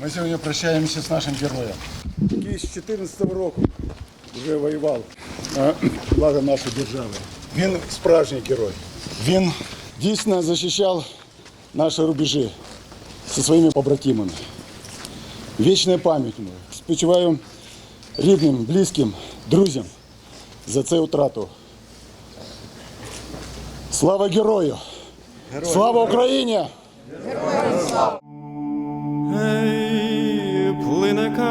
Ми сьогодні прощаємося з нашим героєм, який з 14-го року вже воював на благо нашої держави. Він справжній герой. Він дійсно захищав наші рубежі зі своїми побратимами. Вічна пам'ять. Спочиваю рідним, близьким, друзям за цю втрату. Слава герою! Слава Україні! Ей, плине